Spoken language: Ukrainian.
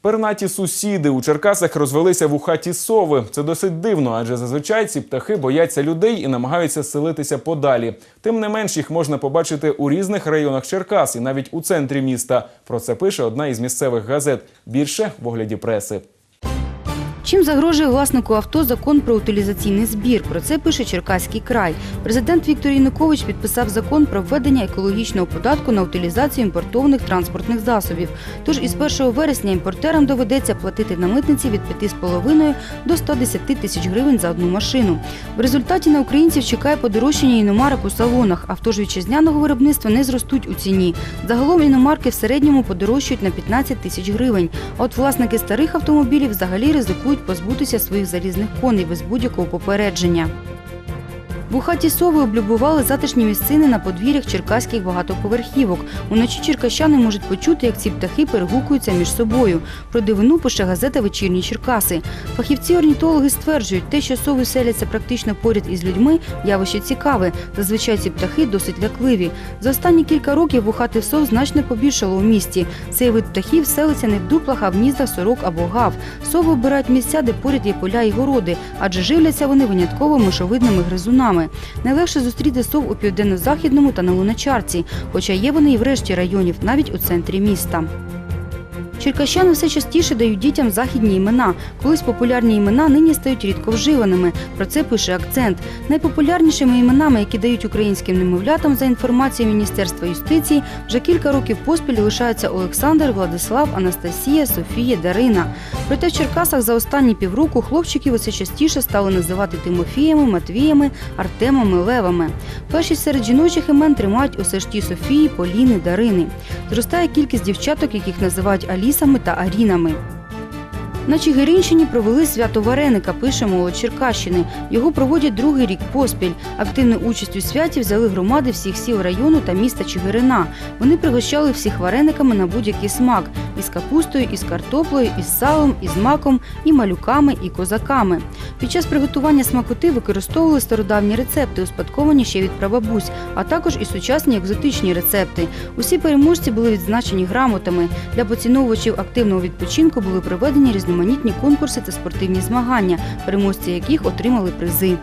Пернаті сусіди у Черкасах розвелися в хаті сови. Це досить дивно, адже зазвичай ці птахи бояться людей і намагаються селитися подалі. Тим не менш, їх можна побачити у різних районах Черкас і навіть у центрі міста. Про це пише одна із місцевих газет. Більше в огляді преси. Чим загрожує власнику авто закон про утилізаційний збір? Про це пише Черкаський край. Президент Віктор Янукович підписав закон про введення екологічного податку на утилізацію імпортованих транспортних засобів. Тож із 1 вересня імпортерам доведеться платити на митниці від 5,5 до 110 тисяч гривень за одну машину. В результаті на українців чекає подорожчання іномарок у салонах. Авто ж вітчизняного виробництва не зростуть у ціні. Загалом іномарки в середньому подорожчають на 15 тисяч гривень. А от власники старих автомобілів взагалі ризикують позбутися своїх залізних коней без будь-якого попередження. В Ухаті Сови облюбували затишні місцини на подвір'ях черкаських багатоповерхівок. Уночі черкащани можуть почути, як ці птахи перегукуються між собою. Про дивину пише газета Вечірні Черкаси. Фахівці-орнітологи стверджують, те, що сови селяться практично поряд із людьми, явище цікаве. Зазвичай ці птахи досить лякливі. За останні кілька років вухати сов значно побільшало у місті. Цей вид птахів селиться не в дуплах, а в гніздах сорок або гав. Сови обирають місця, де поряд є поля і городи, адже живляться вони винятково мишовидними гризунами. Найлегше зустріти сов у південно-західному та на Луначарці, хоча є вони і в решті районів, навіть у центрі міста. Черкащани все частіше дають дітям західні імена. Колись популярні імена нині стають рідко вживаними. Про це пише акцент. Найпопулярнішими іменами, які дають українським немовлятам за інформацією Міністерства юстиції, вже кілька років поспіль лишаються Олександр, Владислав, Анастасія, Софія, Дарина. Проте в Черкасах за останні півроку хлопчиків усе частіше стали називати Тимофіями, Матвіями, Артемами, Левами. Першість серед жіночих імен тримають усе ж ті Софії, Поліни, Дарини. Зростає кількість дівчаток, яких називають Алісами та Арінами. На Чигиринщині провели свято Вареника, пише молодь Черкащини. Його проводять другий рік поспіль. Активну участь у святі взяли громади всіх сіл району та міста Чигирина. Вони пригощали всіх варениками на будь-який смак із капустою, із картоплею, із салом, із маком, і малюками, і козаками. Під час приготування смакоти використовували стародавні рецепти, успадковані ще від прабабусь, а також і сучасні екзотичні рецепти. Усі переможці були відзначені грамотами. Для поціновувачів активного відпочинку були проведені різноманітні конкурси та спортивні змагання, переможці яких отримали призи.